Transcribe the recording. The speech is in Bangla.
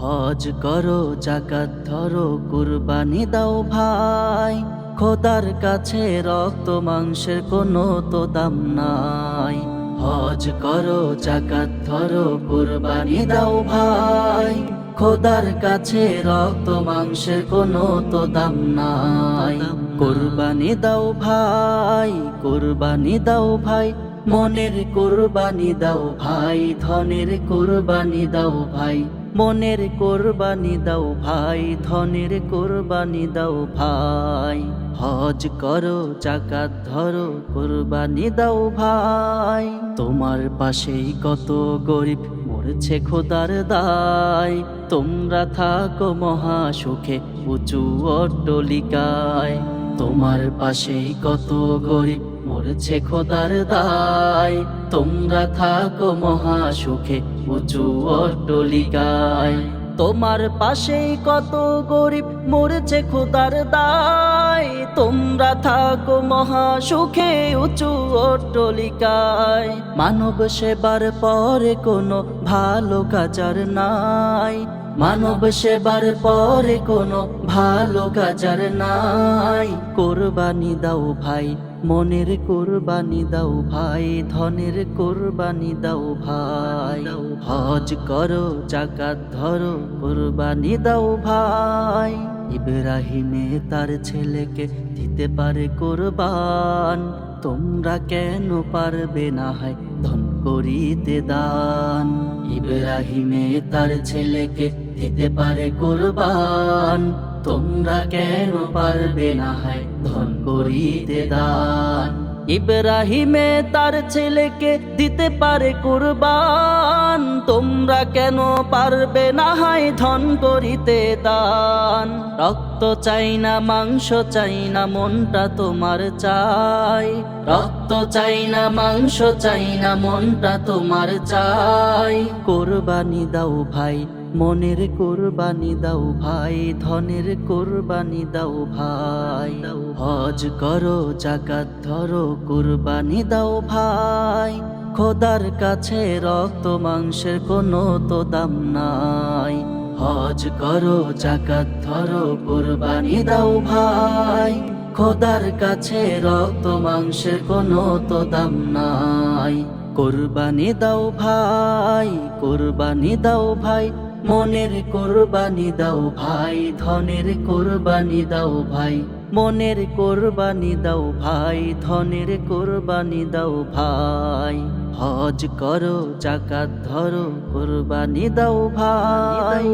হজ করো, জাকাত ধরো, কুরবানি দাও ভাই। খোদার কাছে রক্ত মাংসের কোনো তো দাম নাই। হজ করো, জাকাত ধরো, কুরবানি দাও ভাই। খোদার কাছে রক্ত মাংসের কোনো তো দাম নাই। কুরবানি দাও ভাই, কুরবানি দাও ভাই। মনের কুরবানি দাও ভাই, ধনের কুরবানি দাও ভাই, মনের কোরবানি দাও ভাই, ধনের কোরবানি দাও ভাই, হজ করো, জাকাত ধরো, কোরবানি দাও ভাই, তোমার পাশেই কত গরিব, মরেছে খোদার দায়, তোমরা থাকো মহা সুখে, উঁচু অট্টলিকায়, তোমার পাশেই কত গরিব মরেছে খোদার দায়। তোমরা থাকো মহা সুখে উঁচু অট্টলিকায়। তোমার পাশেই কত গরিব মরেছে খোদার দায়। তোমরা থাকো মহা সুখে উঁচু অট্টলিকায়। মানব সেবার পরে কোনো ভালো কাজার নাই। মানব সেবার পরে কোনো ভালো কাজার নাই। কোরবানি দাও ভাই মনের কোরবানি দাও ভাই, ধনের কোরবানি দাও ভাই। হজ করো, জাকাত ধরো, কোরবানি দাও ভাই। ইব্রাহিমে তার ছেলেকে দিতে পারে কোরবান। তোমরা কেন পারবে না হয় ধন করিতে দান। ইব্রাহিমে তার ছেলেকে দিতে পারে কোরবান। তোমরা কেন পারবে না হয়? ধন করিতে দান। ইব্রাহিমে তার ছেলেকে দিতে পারে কুরবান। তোমরা কেন পারবে না হয়? ধন করিতে দান। রক্ত চাই না, মাংস চাই না, মনটা তোমার চাই। রক্ত চাই না, মাংস চাই না, মনটা তোমার চাই। কোরবানি দাও ভাই, মনের কোরবানি দাও ভাই, ধনের কোরবানি দাও ভাই। হজ করো, জাকাত ধরো, কোরবানি দাও ভাই। খোদার কাছে রক্ত, মাংসের কোনো তো দাম নাই। হজ করো, জাকাত ধরো, কোরবানি দাও ভাই। খোদার কাছে রক্ত মাংসের কোনো তো দাম নাই। কোরবানি দাও ভাই, কোরবানি দাও ভাই, মনের কোরবানি দাও ভাই, ধনের কোরবানি দাও ভাই, মনের কোরবানি দাও ভাই, ধনের কোরবানি দাও ভাই। হজ করো, জাকাত ধরো, কোরবানি দাও ভাই।